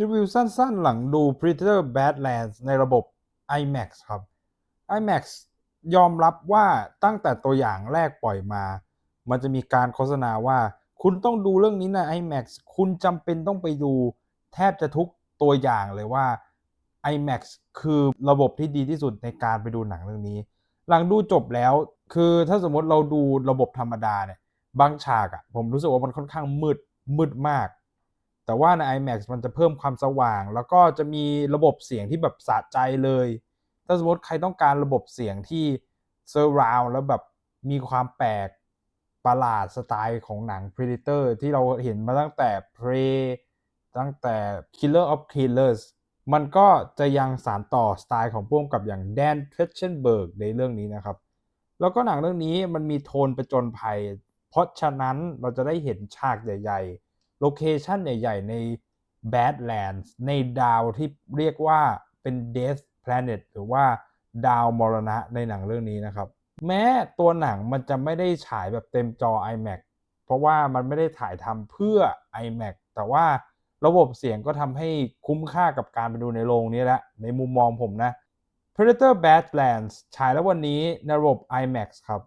รีวิวสั้นๆ หลังดู Predator Badlands ในระบบ IMAX ครับ IMAX ยอมรับว่าตั้งแต่ตัวอย่างแรกปล่อยมา มันจะมีการโฆษณาว่า คุณต้องดูเรื่องนี้ใน IMAX คุณจำเป็นต้องไปดูแทบจะทุกตัวอย่างเลยว่า IMAX คือระบบที่ดีที่สุดในการไปดูหนังเรื่องนี้ หลังดูจบแล้ว คือถ้าสมมติเราดูระบบธรรมดาเนี่ย บางฉากอะผมรู้สึกว่ามันค่อนข้างมืดมืดมาก แต่ว่าใน IMAX มันจะเพิ่มความสว่าง แล้วก็จะมีระบบเสียงที่แบบสะใจเลย ถ้าสมมติใครต้องการระบบเสียงที่ surround แล้วแบบมีความแปลกประหลาดสไตล์ของหนัง Predator ที่เราเห็นมาตั้งแต่ Prey ตั้งแต่ Killer of Killers มันก็จะยังสานต่อสไตล์ของพ่วงกับอย่างแดนเทรเชนเบิร์กในเรื่องนี้นะครับ แล้วก็หนังเรื่องนี้มันมีโทนประจนภัย เพราะฉะนั้นเราจะได้เห็นฉากใหญ่ ๆ โลเคชันใหญ่ๆใน Badlands ในดาวที่เรียกว่าเป็น Death Planet หรือว่าดาวมรณะในหนังเรื่องนี้นะครับ แม้ตัวหนังมันจะไม่ได้ฉายแบบเต็มจอ IMAX เพราะว่ามันไม่ได้ถ่ายทำเพื่อ IMAX แต่ว่าระบบเสียงก็ทำให้คุ้มค่ากับการไปดูในโรงนี้แหละในมุมมองผมนะ Predator Badlands ฉายแล้ววันนี้ในระบบ IMAX ครับ